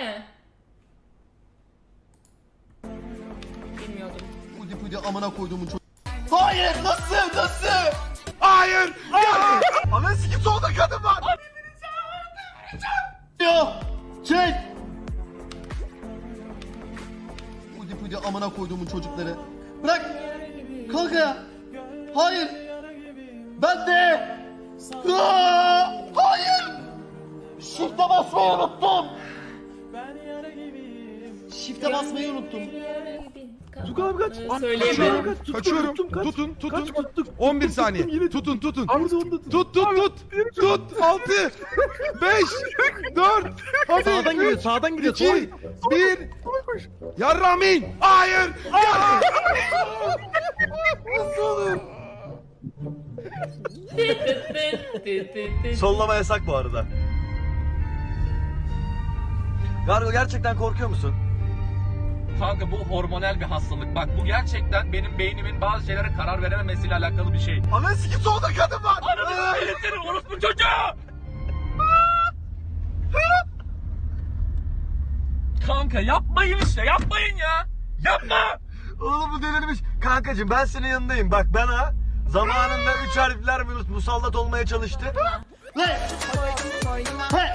mi? Bilmiyordum. Pudi pudi amına koyduğumun çocuk. Hayır nasıl nasıl? Hayır! Ya! Ananı sikim solda kadın var. Ya çek. Pudi pudi amına koyduğumun çocukları. Bırak. Kanka ya. Hayır. Ben de. Aa, hayır. Shift'e basmayı unuttum. Shift'e basmayı unuttum. Tug abi kaç. Kaçıyorum. tuttum, kaç. Tutun, tutun. Kaç tuttum. 11 Tuttum, saniye. yine Tutun, tutun. Arda onu da tut. Tut, tut, tut. Tut. 6 5 4 Hadi. Sağdan gidiyor, sağdan gidiyor. iki, Sola- bir. Yarramin. Hayır. Ya. Sollama yasak bu arada. Gargo gerçekten korkuyor musun? Kanka bu hormonal bir hastalık. Bak bu gerçekten benim beynimin bazı şeylere karar verememesiyle alakalı bir şey. Ananı sikim solda kadın var. Ananı seni orospu çocuğu! Kanka yapmayın işte yapmayın ya! Yapma! Oğlum bu delirmiş. Kankacım ben senin yanındayım. Bak bana zamanında üç harfler mus- musallat olmaya çalıştı. Lan. He.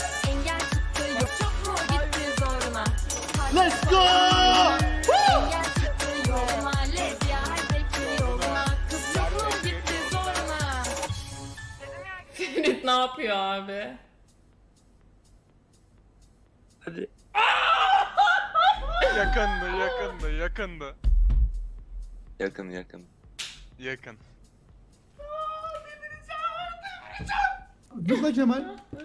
Ne yapıyor abi? Yakındı, yakındı, yakındı. Yakın yakın. Yakın. Zıpla Kemal.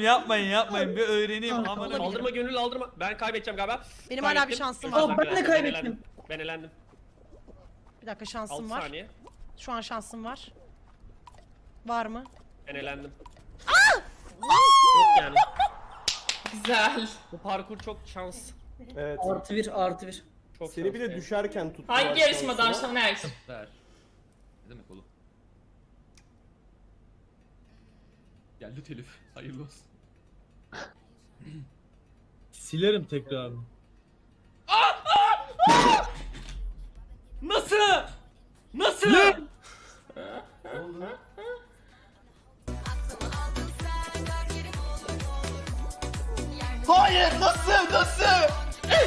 Oğlum yapmayın yapmayın bir öğreneyim amına Aldırma gönül aldırma. Ben kaybedeceğim galiba. Benim hala bir Kaybettim. şansım var. Ben de kaybettim. elendim. Ben elendim. Bir dakika 6 şansım var. saniye. Şu an şansım var. Var mı? Ben elendim. Yok yani. Güzel. Bu parkur çok şans. Evet. Artı bir artı bir. Çok Seni şans bir de düşerken tuttu. Hangi yarışmadan Şaner? Ver. Ne demek oğlum? Geldi telif. Hayırlı olsun. Silerim tekrar. Nasıl? Nasıl? Hayır nasıl nasıl?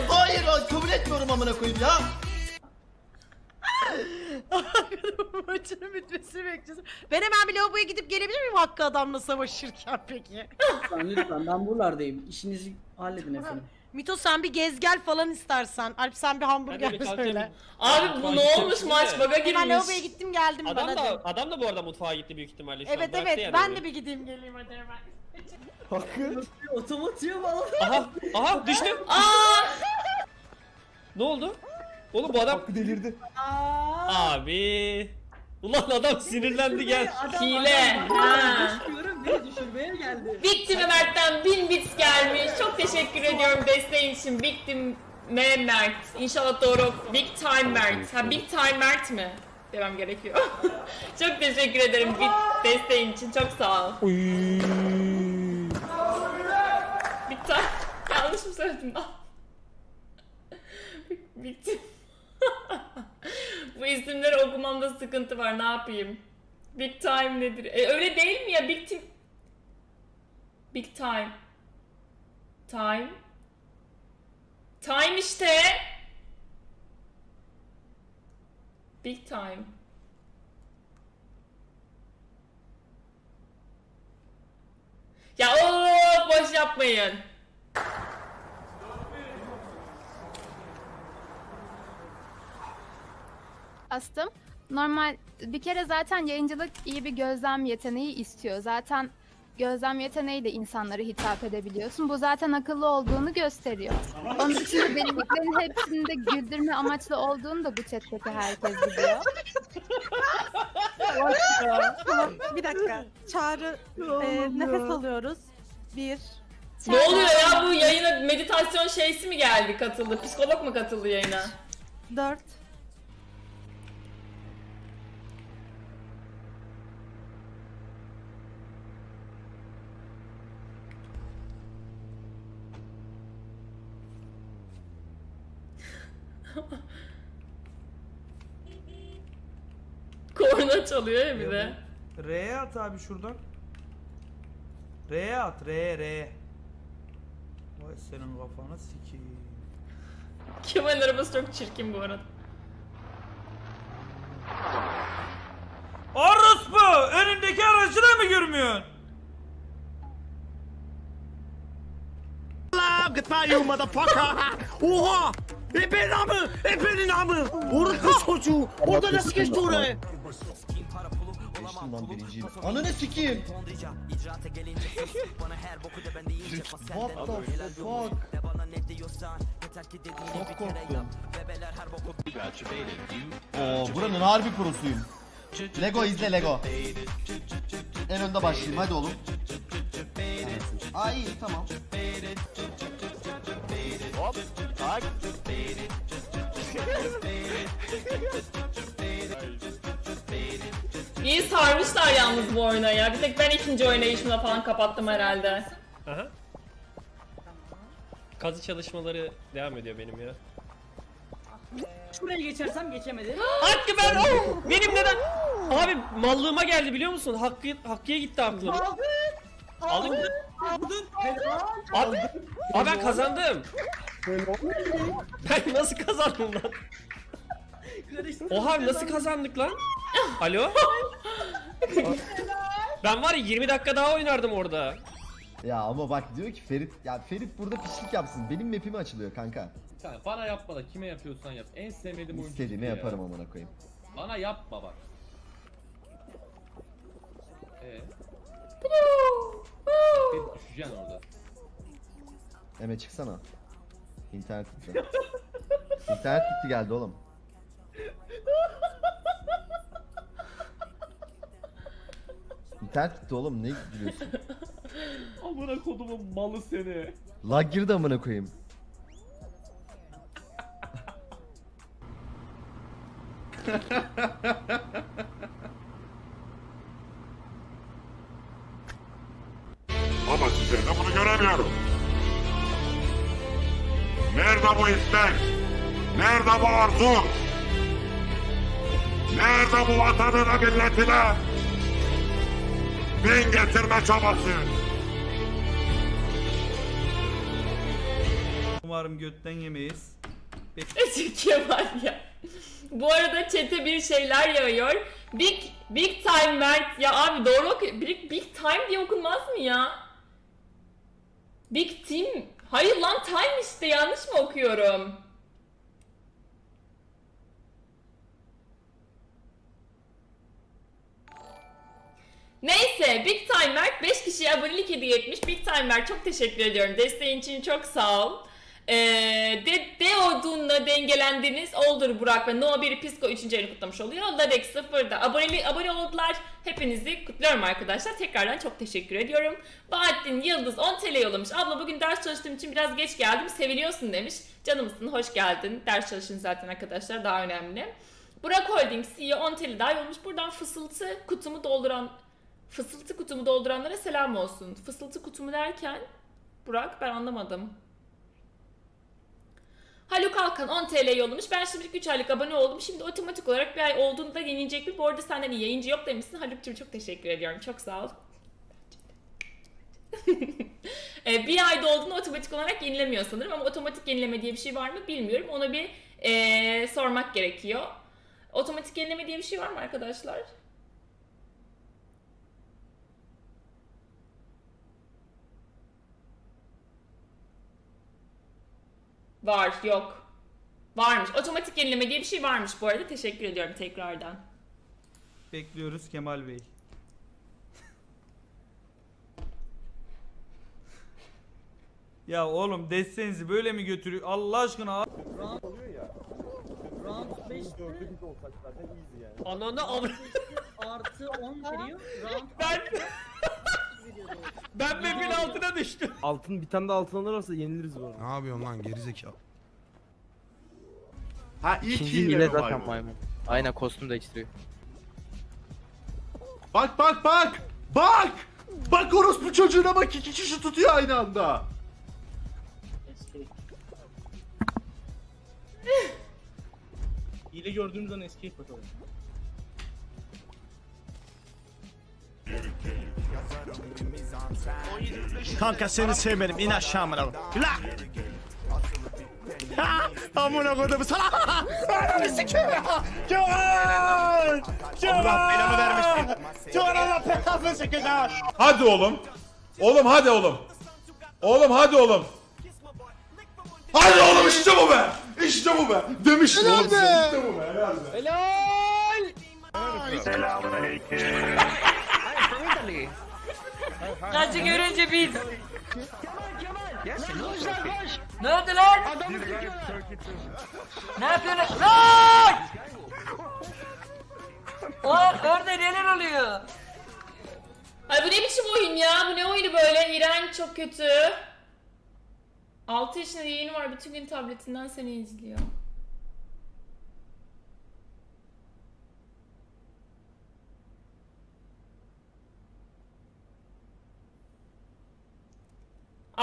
Hayır ay, kabul etmiyorum amına koyayım ya. Maçının bitmesini bekleyeceğiz. Ben hemen bir lavaboya gidip gelebilir miyim Hakkı adamla savaşırken peki? Lütfen lütfen ben buralardayım. İşinizi halledin efendim. Mito sen bir gez gel falan istersen. Alp sen bir Hadi hamburger bir kalkayım. söyle. Abi bu ne olmuş maç baga Ben girmiş. lavaboya gittim geldim ben Adam hadi. da, adam da bu arada mutfağa gitti büyük ihtimalle şu an. Evet Bıraktı evet yani ben orayı. de bir gideyim geleyim hadi hemen. Hakkı. Otomatiğe bağlı. Aha aha düştü. Aa! Ne oldu? Oğlum bu adam... Hakkı delirdi. Abi. Ulan adam sinirlendi gel. Hile. Ha. Beni düşürmeye geldi. Victim Ömer'den 1000 bits gelmiş. Çok teşekkür ediyorum desteğin için. Victim M Mert. İnşallah doğru. Big Time Mert. Ha Big Time Mert mi? Demem gerekiyor. çok teşekkür ederim bit desteğin için. Çok sağ ol. Big Time. Yanlış mı söyledim lan? Victim. Bu isimleri okumamda sıkıntı var. Ne yapayım? Big Time nedir? E, öyle değil mi ya? Big Time... Big time. Time. Time işte. Big time. Ya o boş yapmayın. Astım. Normal bir kere zaten yayıncılık iyi bir gözlem yeteneği istiyor. Zaten gözlem yeteneğiyle insanlara hitap edebiliyorsun. Bu zaten akıllı olduğunu gösteriyor. Onun dışında denediklerin hepsinde güldürme amaçlı olduğunu da bu chat'teki herkes biliyor. bir dakika. Çağrı e, nefes alıyoruz. Bir. Ne oluyor ya bu yayına meditasyon şeysi mi geldi katıldı? Psikolog mu katıldı yayına? 4. çalıyor ya bir de. R'ye at abi şuradan. R'ye at R R. Vay senin kafana sikeyim. Kemal'in arabası çok çirkin bu arada. Orospu! Önündeki aracı da mı görmüyorsun? Gıta you motherfucker. Oha. Ebenin amı. Ebenin amı. Orası çocuğu. Orada nasıl geçti oraya? Geçtim lan birinciyim. Ananı sikeyim. What the fuck? Çok korktum. Oo, buranın harbi prosuyum. Lego izle Lego. En önde başlayayım hadi oğlum. Ay iyi tamam. Hop. Tak. İyi sarmışlar yalnız bu oyuna ya. Bir tek ben ikinci oynayışımda falan kapattım herhalde. Aha. Kazı çalışmaları devam ediyor benim ya. Şuraya geçersem geçemedim. Hakkı ben oh! Benim neden? Abi mallığıma geldi biliyor musun? Hakkı Hakkı'ya gitti aklım. Aldın. Aldın? Aldın. Abi, abi ben kazandım. Ben nasıl kazandım lan? Oha nasıl kazandık lan? Alo? ben var ya 20 dakika daha oynardım orada. Ya ama bak diyor ki Ferit ya Ferit burada pislik yapsın. Benim map'im açılıyor kanka. Sen bana yapma da kime yapıyorsan yap. En sevmediğim oyuncu. İstediğimi ya. yaparım amına koyayım. Bana yapma bak. Ee? Düşeceksin orada. Eme çıksana. İnternet gitti. İnternet gitti geldi oğlum. İnternet gitti oğlum ne gülüyorsun? Amına kodumun malı seni. Lag girdi amına koyayım. Ama size de bunu göremiyorum. Nerede bu istek? Nerede bu arzu? Nerede bu vatanına milletine? Bin getirme çabası? Umarım götten yemeyiz. Kemal ya. Bu arada chat'e bir şeyler yağıyor. Big Big Time Mert ya abi doğru oku Big, Big Time diye okunmaz mı ya? Big Team Hayır lan Time işte yanlış mı okuyorum? Neyse Big Time Mert 5 kişiye abonelik hediye etmiş. Big Time Mert çok teşekkür ediyorum. Desteğin için çok sağ ol. Ee, de, Deodun'la dengelendiniz. Oldur Burak ve Noah bir Pisko 3. ayını kutlamış oluyor. Ladek 0'da abone, abone oldular. Hepinizi kutluyorum arkadaşlar. Tekrardan çok teşekkür ediyorum. Bahattin Yıldız 10 TL yollamış. Abla bugün ders çalıştığım için biraz geç geldim. Seviliyorsun demiş. Canımsın, hoş geldin. Ders çalışın zaten arkadaşlar daha önemli. Burak Holding CEO 10 TL daha yollamış. Buradan fısıltı kutumu dolduran fısıltı kutumu dolduranlara selam olsun. Fısıltı kutumu derken Burak ben anlamadım. Haluk Alkan 10 TL yollamış. Ben şimdilik 3 aylık abone oldum. Şimdi otomatik olarak bir ay olduğunda yenilecek bir. Bu arada senden iyi yayıncı yok demişsin. Haluk'cum çok teşekkür ediyorum. Çok sağ ol. e, bir ayda olduğunda otomatik olarak yenilemiyor sanırım. Ama otomatik yenileme diye bir şey var mı bilmiyorum. Ona bir e, sormak gerekiyor. Otomatik yenileme diye bir şey var mı arkadaşlar? Var, yok. Varmış. Otomatik yenileme diye bir şey varmış bu arada. Teşekkür ediyorum tekrardan. Bekliyoruz Kemal Bey. ya oğlum destenizi böyle mi götürüyor? Allah aşkına Round 5'te Ananı avr... artı 10 veriyor. Round Ben Ben map'in altına düştüm. Altın bir tane de altın alırsa yeniliriz bu arada. Ne yapıyorsun lan gerizekalı? Ha ilk İkinci hile zaten maymun. Aynen kostüm değiştiriyor. Bak bak bak! Bak! Bak orospu çocuğuna bak iki kişi tutuyor aynı anda. Hile gördüğümüz an escape atalım. Kanka seni sevmedim. İn aşağı amına. La! Ha! Amına koydum sana. Ananı sikeyim ya. Kemal! Kemal! Allah belamı vermesin. Kemal Allah belamı sikeyim ya. Hadi oğlum. Oğlum hadi oğlum. Oğlum hadi oğlum. Hadi oğlum işte bu be. İşte bu be. Demiştim oğlum size. İşte bu be. Helal be. Hacı görünce biz. Ne oldu lan? Ne yapıyorsun? Lan! Lan orada neler oluyor? Ay bu ne biçim oyun ya? Bu ne oyunu böyle? İğrenç, çok kötü. 6 yaşında yeğeni var. Bütün gün tabletinden seni izliyor.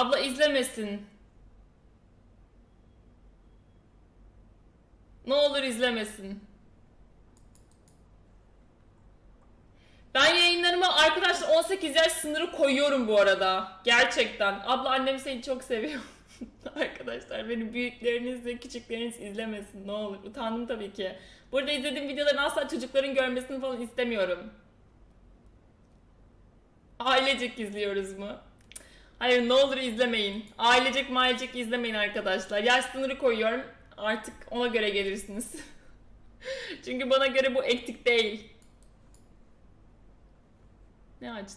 Abla izlemesin. Ne olur izlemesin. Ben yayınlarıma arkadaşlar 18 yaş sınırı koyuyorum bu arada. Gerçekten. Abla annem seni çok seviyor. arkadaşlar beni büyükleriniz ve küçükleriniz izlemesin ne olur. Utandım tabii ki. Burada izlediğim videoların asla çocukların görmesini falan istemiyorum. Ailecek izliyoruz mu? Hayır ne olur izlemeyin. Ailecek mailecek izlemeyin arkadaşlar. Yaş sınırı koyuyorum. Artık ona göre gelirsiniz. Çünkü bana göre bu etik değil. Ne açtı